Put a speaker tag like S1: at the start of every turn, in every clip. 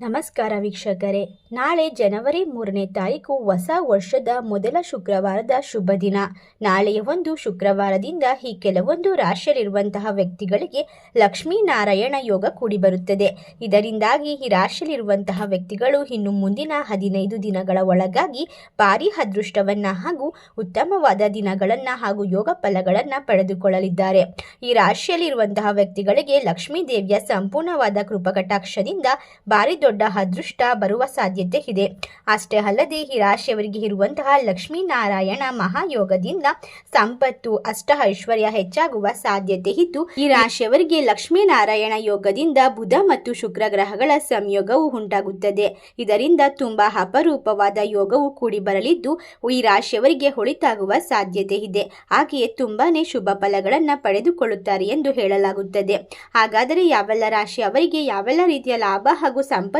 S1: ನಮಸ್ಕಾರ ವೀಕ್ಷಕರೇ. ನಾಳೆ ಜನವರಿ ಮೂರನೇ ತಾರೀಕು ಹೊಸ ವರ್ಷದ ಮೊದಲ ಶುಕ್ರವಾರದ ಶುಭ ದಿನ. ನಾಳೆಯ ಒಂದು ಶುಕ್ರವಾರದಿಂದ ಈ ಕೆಲವೊಂದು ರಾಶಿಯಲ್ಲಿರುವಂತಹ ವ್ಯಕ್ತಿಗಳಿಗೆ ಲಕ್ಷ್ಮೀನಾರಾಯಣ ಯೋಗ ಕೂಡಿಬರುತ್ತದೆ ಇದರಿಂದಾಗಿ ಈ ರಾಶಿಯಲ್ಲಿರುವಂತಹ ವ್ಯಕ್ತಿಗಳು ಇನ್ನು ಮುಂದಿನ ಹದಿನೈದು ದಿನಗಳ ಒಳಗಾಗಿ ಭಾರಿ ಅದೃಷ್ಟವನ್ನ ಹಾಗೂ ಉತ್ತಮವಾದ ದಿನಗಳನ್ನು ಹಾಗೂ ಯೋಗ ಫಲಗಳನ್ನು ಪಡೆದುಕೊಳ್ಳಲಿದ್ದಾರೆ. ಈ ರಾಶಿಯಲ್ಲಿರುವಂತಹ ವ್ಯಕ್ತಿಗಳಿಗೆ ಲಕ್ಷ್ಮೀ ದೇವಿಯ ಸಂಪೂರ್ಣವಾದ ಕೃಪಕಟಾಕ್ಷದಿಂದ ಭಾರಿ ಅದೃಷ್ಟ ಬರುವ ಸಾಧ್ಯತೆ ಇದೆ. ಅಷ್ಟೇ ಅಲ್ಲದೆ ಈ ರಾಶಿಯವರಿಗೆ ಇರುವಂತಹ ಲಕ್ಷ್ಮೀನಾರಾಯಣ ಮಹಾಯೋಗದಿಂದ ಸಂಪತ್ತು, ಅಷ್ಟ ಐಶ್ವರ್ಯ ಹೆಚ್ಚಾಗುವ ಸಾಧ್ಯತೆ ಇದ್ದು, ಈ ರಾಶಿಯವರಿಗೆ ಲಕ್ಷ್ಮೀನಾರಾಯಣ ಯೋಗದಿಂದ ಬುಧ ಮತ್ತು ಶುಕ್ರ ಗ್ರಹಗಳ ಸಂಯೋಗವು ಉಂಟಾಗುತ್ತದೆ. ಇದರಿಂದ ತುಂಬಾ ಅಪರೂಪವಾದ ಯೋಗವು ಕೂಡಿ ಬರಲಿದ್ದು, ಈ ರಾಶಿಯವರಿಗೆ ಹೊಳಿತಾಗುವ ಸಾಧ್ಯತೆ ಇದೆ. ಹಾಗೆಯೇ ತುಂಬಾನೇ ಶುಭ ಫಲಗಳನ್ನು ಪಡೆದುಕೊಳ್ಳುತ್ತಾರೆ ಎಂದು ಹೇಳಲಾಗುತ್ತದೆ. ಹಾಗಾದರೆ ಯಾವೆಲ್ಲ ರಾಶಿ ಅವರಿಗೆ ಯಾವೆಲ್ಲ ರೀತಿಯ ಲಾಭ ಹಾಗೂ ಸಂಪತ್ತು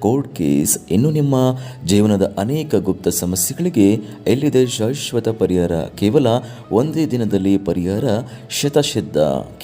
S2: ಕೋರ್ಟ್ ಕೇಸ್ ಇನ್ನು ನಿಮ್ಮ ಜೀವನದ ಅನೇಕ ಗುಪ್ತ ಸಮಸ್ಯೆಗಳಿಗೆ ಎಲ್ಲಿದೆ ಶಾಶ್ವತ ಪರಿಹಾರ? ಕೇವಲ ಒಂದೇ ದಿನದಲ್ಲಿ ಪರಿಹಾರ? ಶತಶಿದ್ಧ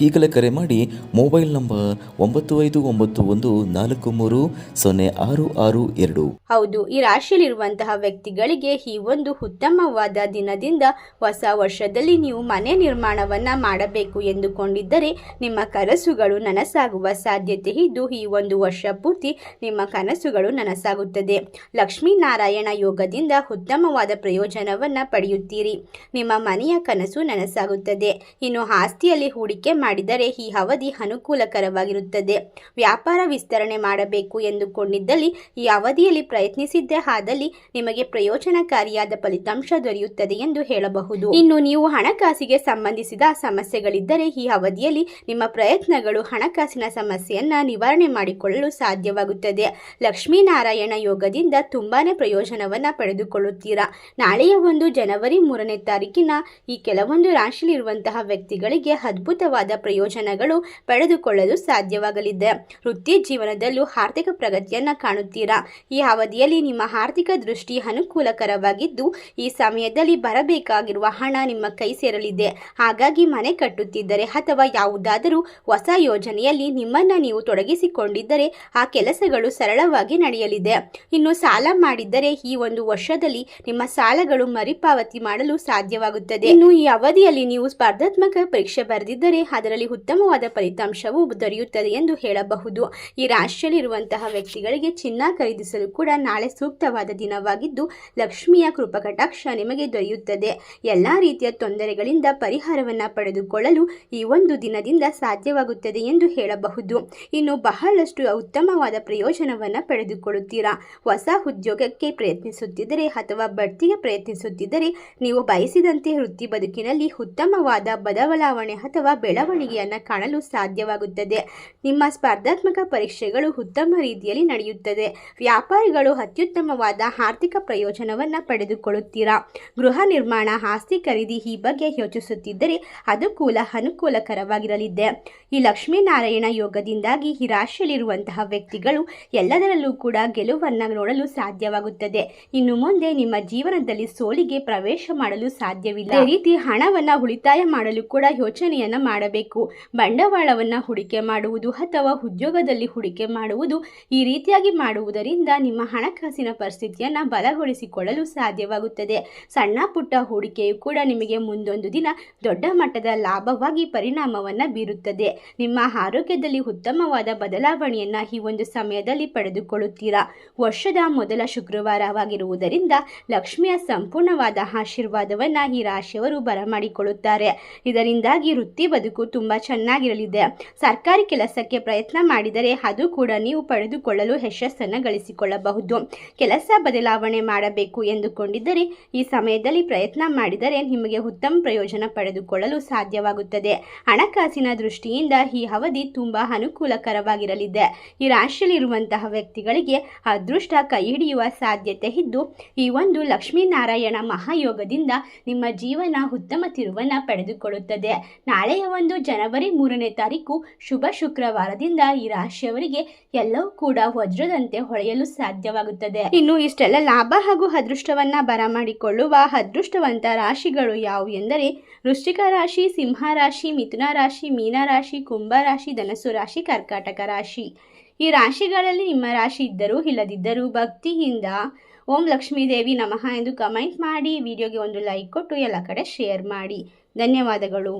S2: ಈಗಲೇ ಕರೆ ಮಾಡಿ ಮೊಬೈಲ್ ನಂಬರ್ ಒಂಬತ್ತು ಐದು ಒಂಬತ್ತು ಒಂದು ನಾಲ್ಕು ಮೂರು ಸೊನ್ನೆ ಆರು ಆರು ಎರಡು.
S1: ಹೌದು, ಈ ರಾಶಿಯಲ್ಲಿರುವಂತಹ ವ್ಯಕ್ತಿಗಳಿಗೆ ಈ ಒಂದು ಉತ್ತಮವಾದ ದಿನದಿಂದ ಹೊಸ ವರ್ಷದಲ್ಲಿ ನೀವು ಮನೆ ನಿರ್ಮಾಣವನ್ನ ಮಾಡಬೇಕು ಎಂದುಕೊಂಡಿದ್ದರೆ ನಿಮ್ಮ ಕನಸುಗಳು ನನಸಾಗುವ ಸಾಧ್ಯತೆ ಇದ್ದು ಈ ಒಂದು ವರ್ಷ ಪೂರ್ತಿ ನಿಮ್ಮ ಕನಸುಗಳು ನನಸಾಗುತ್ತದೆ. ಲಕ್ಷ್ಮೀನಾರಾಯಣ ಯೋಗದಿಂದ ಉತ್ತಮವಾದ ಪ್ರಯೋಜನವನ್ನು ಪಡೆಯುತ್ತೀರಿ. ನಿಮ್ಮ ಮನೆಯ ಕನಸು ನನಸಾಗುತ್ತದೆ. ಇನ್ನು ಆಸ್ತಿಯಲ್ಲಿ ಹೂಡಿಕೆ ಮಾಡಿದರೆ ಈ ಅವಧಿ ಅನುಕೂಲಕರವಾಗಿರುತ್ತದೆ. ವ್ಯಾಪಾರ ವಿಸ್ತರಣೆ ಮಾಡಬೇಕು ಎಂದುಕೊಂಡಿದ್ದಲ್ಲಿ ಈ ಅವಧಿಯಲ್ಲಿ ಪ್ರಯತ್ನಿಸಿದ್ದೇ ಆದಲ್ಲಿ ನಿಮಗೆ ಪ್ರಯೋಜನಕಾರಿಯಾದ ಫಲಿತಾಂಶ ದೊರೆಯುತ್ತದೆ ಎಂದು ಹೇಳಬಹುದು. ಇನ್ನು ನೀವು ಹಣಕಾಸಿಗೆ ಸಂಬಂಧಿಸಿದ ಸಮಸ್ಯೆಗಳಿದ್ದರೆ ಈ ಅವಧಿಯಲ್ಲಿ ನಿಮ್ಮ ಪ್ರಯತ್ನಗಳು ಹಣಕಾಸಿನ ಸಮಸ್ಯೆಯನ್ನ ನಿವಾರಣೆ ಮಾಡಿಕೊಳ್ಳಲು ಸಾಧ್ಯವಾಗುತ್ತದೆ. ಲಕ್ಷ್ಮೀನಾರಾಯಣ ಯೋಗದಿಂದ ತುಂಬಾನೇ ಪ್ರಯೋಜನವನ್ನ ಪಡೆದುಕೊಳ್ಳುತ್ತೀರಾ? ನಾಳೆಯ ಒಂದು ಜನವರಿ ಮೂರನೇ ತಾರೀಕಿನ ಈ ಕೆಲವೊಂದು ರಾಶಿಯಲ್ಲಿರುವಂತಹ ವ್ಯಕ್ತಿಗಳಿಗೆ ಅದ್ಭುತವಾದ ಪ್ರಯೋಜನಗಳು ಪಡೆದುಕೊಳ್ಳಲು ಸಾಧ್ಯವಾಗಲಿದೆ. ವೃತ್ತಿ ಜೀವನದಲ್ಲೂ ಆರ್ಥಿಕ ಪ್ರಗತಿಯನ್ನ ಕಾಣುತ್ತೀರಾ? ಈ ಅವಧಿಯಲ್ಲಿ ನಿಮ್ಮ ಆರ್ಥಿಕ ದೃಷ್ಟಿ ಅನುಕೂಲಕರವಾಗಿದ್ದು, ಈ ಸಮಯದಲ್ಲಿ ಬರಬೇಕಾಗಿರುವ ಹಣ ನಿಮ್ಮ ಕೈ ಸೇರಲಿದೆ. ಹಾಗಾಗಿ ಮನೆ ಕಟ್ಟುತ್ತಿದ್ದರೆ ಅಥವಾ ಯಾವುದಾದರೂ ಹೊಸ ಯೋಜನೆಯಲ್ಲಿ ನಿಮ್ಮನ್ನ ನೀವು ತೊಡಗಿಸಿಕೊಂಡಿದ್ದರೆ ಆ ಕೆಲಸಗಳು ಸರಳವಾಗಿ ನಡೆಯಲಿದೆ. ಇನ್ನು ಸಾಲ ಮಾಡಿದ್ದರೆ ಈ ಒಂದು ವರ್ಷದಲ್ಲಿ ನಿಮ್ಮ ಸಾಲಗಳು ಮರುಪಾವತಿ ಮಾಡಲು ಸಾಧ್ಯವಾಗುತ್ತದೆ. ಇನ್ನು ಈ ಅವಧಿಯಲ್ಲಿ ನೀವು ಸ್ಪರ್ಧಾತ್ಮಕ ಪರೀಕ್ಷೆ ಬರೆದಿದ್ದರೆ ಅದರಲ್ಲಿ ಉತ್ತಮವಾದ ಫಲಿತಾಂಶವು ದೊರೆಯುತ್ತದೆ ಎಂದು ಹೇಳಬಹುದು. ಈ ರಾಶಿಯಲ್ಲಿರುವಂತಹ ವ್ಯಕ್ತಿಗಳಿಗೆ ಚಿನ್ನ ಖರೀದಿಸಲು ಕೂಡ ನಾಳೆ ಸೂಕ್ತವಾದ ದಿನವಾಗಿದ್ದು, ಲಕ್ಷ್ಮಿಯ ಕೃಪಕಟಾಕ್ಷ ನಿಮಗೆ ದೊರೆಯುತ್ತದೆ. ಎಲ್ಲ ರೀತಿಯ ತೊಂದರೆಗಳಿಂದ ಪರಿಹಾರವನ್ನು ಪಡೆದುಕೊಳ್ಳಲು ಈ ಒಂದು ದಿನದಿಂದ ಸಾಧ್ಯವಾಗುತ್ತದೆ ಎಂದು ಹೇಳಬಹುದು. ಇನ್ನು ಬಹಳಷ್ಟು ಉತ್ತಮವಾದ ಪ್ರಯೋಜನವನ್ನು ಪಡೆದುಕೊಳ್ಳುತ್ತೀರಾ? ಹೊಸ ಉದ್ಯೋಗಕ್ಕೆ ಪ್ರಯತ್ನಿಸುತ್ತಿದ್ದರೆ ಅಥವಾ ಬಡ್ತಿಗೆ ಪ್ರಯತ್ನಿಸುತ್ತಿದ್ದರೆ ನೀವು ಬಯಸಿದಂತೆ ವೃತ್ತಿ ಬದುಕಿನಲ್ಲಿ ಉತ್ತಮವಾದ ಬದಲಾವಣೆ ಅಥವಾ ಬೆಳವಣಿಗೆಯನ್ನು ಕಾಣಲು ಸಾಧ್ಯವಾಗುತ್ತದೆ. ನಿಮ್ಮ ಸ್ಪರ್ಧಾತ್ಮಕ ಪರೀಕ್ಷೆಗಳು ಉತ್ತಮ ರೀತಿಯಲ್ಲಿ ನಡೆಯುತ್ತದೆ. ವ್ಯಾಪಾರಿಗಳು ಅತ್ಯುತ್ತಮವಾದ ಆರ್ಥಿಕ ಪ್ರಯೋಜನವನ್ನು ಪಡೆದುಕೊಳ್ಳುತ್ತೀರಾ? ಗೃಹ ನಿರ್ಮಾಣ, ಆಸ್ತಿ ಖರೀದಿ ಈ ಬಗ್ಗೆ ಯೋಚಿಸುತ್ತಿದ್ದರೆ ಅದು ಕೂಲ ಅನುಕೂಲಕರವಾಗಿರಲಿದೆ. ಈ ಲಕ್ಷ್ಮೀನಾರಾಯಣ ಯೋಗದಿಂದಾಗಿ ಈ ರಾಶಿಯಲ್ಲಿರುವಂತಹ ವ್ಯಕ್ತಿಗಳು ಕೂಡ ಗೆಲುವನ್ನು ನೋಡಲು ಸಾಧ್ಯವಾಗುತ್ತದೆ. ಇನ್ನು ಮುಂದೆ ನಿಮ್ಮ ಜೀವನದಲ್ಲಿ ಸೋಲಿಗೆ ಪ್ರವೇಶ ಮಾಡಲು ಸಾಧ್ಯವಿಲ್ಲ. ಈ ರೀತಿ ಹಣವನ್ನ ಉಳಿತಾಯ ಮಾಡಲು ಕೂಡ ಯೋಚನೆಯನ್ನ ಮಾಡಬೇಕು. ಬಂಡವಾಳವನ್ನ ಹೂಡಿಕೆ ಮಾಡುವುದು ಅಥವಾ ಉದ್ಯೋಗದಲ್ಲಿ ಹೂಡಿಕೆ ಮಾಡುವುದು ಈ ರೀತಿಯಾಗಿ ಮಾಡುವುದರಿಂದ ನಿಮ್ಮ ಹಣಕಾಸಿನ ಪರಿಸ್ಥಿತಿಯನ್ನ ಬಲಗೊಳಿಸಿಕೊಳ್ಳಲು ಸಾಧ್ಯವಾಗುತ್ತದೆ. ಸಣ್ಣ ಪುಟ್ಟ ಹೂಡಿಕೆಯು ಕೂಡ ನಿಮಗೆ ಮುಂದೊಂದು ದಿನ ದೊಡ್ಡ ಮಟ್ಟದ ಲಾಭವಾಗಿ ಪರಿಣಾಮವನ್ನ ಬೀರುತ್ತದೆ. ನಿಮ್ಮ ಆರೋಗ್ಯದಲ್ಲಿ ಉತ್ತಮವಾದ ಬದಲಾವಣೆಯನ್ನ ಈ ಒಂದು ಸಮಯದಲ್ಲಿ ಪಡೆದುಕೊಳ್ಳುತ್ತೀರಾ ವರ್ಷದ ಮೊದಲ ಶುಕ್ರವಾರವಾಗಿರುವುದರಿಂದ ಲಕ್ಷ್ಮಿಯ ಸಂಪೂರ್ಣವಾದ ಆಶೀರ್ವಾದವನ್ನ ಈ ರಾಶಿಯವರು ಬರಮಾಡಿಕೊಳ್ಳುತ್ತಾರೆ. ಇದರಿಂದಾಗಿ ವೃತ್ತಿ ಬದುಕು ತುಂಬಾ ಚೆನ್ನಾಗಿರಲಿದೆ. ಸರ್ಕಾರಿ ಕೆಲಸಕ್ಕೆ ಪ್ರಯತ್ನ ಮಾಡಿದರೆ ಅದು ಕೂಡ ನೀವು ಪಡೆದುಕೊಳ್ಳಲು ಯಶಸ್ಸನ್ನು ಗಳಿಸಿಕೊಳ್ಳಬಹುದು. ಕೆಲಸ ಬದಲಾವಣೆ ಮಾಡಬೇಕು ಎಂದುಕೊಂಡಿದ್ದರೆ ಈ ಸಮಯದಲ್ಲಿ ಪ್ರಯತ್ನ ಮಾಡಿದರೆ ನಿಮಗೆ ಉತ್ತಮ ಪ್ರಯೋಜನ ಪಡೆದುಕೊಳ್ಳಲು ಸಾಧ್ಯವಾಗುತ್ತದೆ. ಹಣಕಾಸಿನ ದೃಷ್ಟಿಯಿಂದ ಈ ಅವಧಿ ತುಂಬಾ ಅನುಕೂಲಕರವಾಗಿರಲಿದೆ. ಈ ರಾಶಿಯಲ್ಲಿರುವಂತಹ ವ್ಯಕ್ತಿ ವ್ಯಕ್ತಿಗಳಿಗೆ ಅದೃಷ್ಟ ಕೈ ಹಿಡಿಯುವ ಸಾಧ್ಯತೆ ಇದ್ದು, ಈ ಒಂದು ಲಕ್ಷ್ಮೀನಾರಾಯಣ ಮಹಾಯೋಗದಿಂದ ನಿಮ್ಮ ಜೀವನ ಉತ್ತಮ ತಿರುವನ್ನ ಪಡೆದುಕೊಳ್ಳುತ್ತದೆ. ನಾಳೆಯ ಒಂದು ಜನವರಿ ಮೂರನೇ ತಾರೀಕು ಶುಭ ಶುಕ್ರವಾರದಿಂದ ಈ ರಾಶಿಯವರಿಗೆ ಎಲ್ಲವೂ ಕೂಡ ವಜ್ರದಂತೆ ಹೊಳೆಯಲು ಸಾಧ್ಯವಾಗುತ್ತದೆ. ಇನ್ನು ಇಷ್ಟೆಲ್ಲ ಲಾಭ ಹಾಗೂ ಅದೃಷ್ಟವನ್ನ ಬರಮಾಡಿಕೊಳ್ಳುವ ಅದೃಷ್ಟವಂತ ರಾಶಿಗಳು ಯಾವುವು ಎಂದರೆ, ವೃಶ್ಚಿಕ ರಾಶಿ, ಸಿಂಹ ರಾಶಿ, ಮಿಥುನ ರಾಶಿ, ಮೀನ ರಾಶಿ, ಕುಂಭ ರಾಶಿ ಧನಸು ರಾಶಿ, ಕರ್ಕಾಟಕ ರಾಶಿ. ಈ ರಾಶಿಗಳಲ್ಲಿ ನಿಮ್ಮ ರಾಶಿ ಇದ್ದರೂ ಇಲ್ಲದಿದ್ದರೂ ಭಕ್ತಿಯಿಂದ ಓಂ ಲಕ್ಷ್ಮೀ ದೇವಿ ನಮಃ ಎಂದು ಕಮೆಂಟ್ ಮಾಡಿ, ವಿಡಿಯೋಗೆ ಒಂದು ಲೈಕ್ ಕೊಟ್ಟು ಎಲ್ಲ ಕಡೆ ಶೇರ್ ಮಾಡಿ. ಧನ್ಯವಾದಗಳು.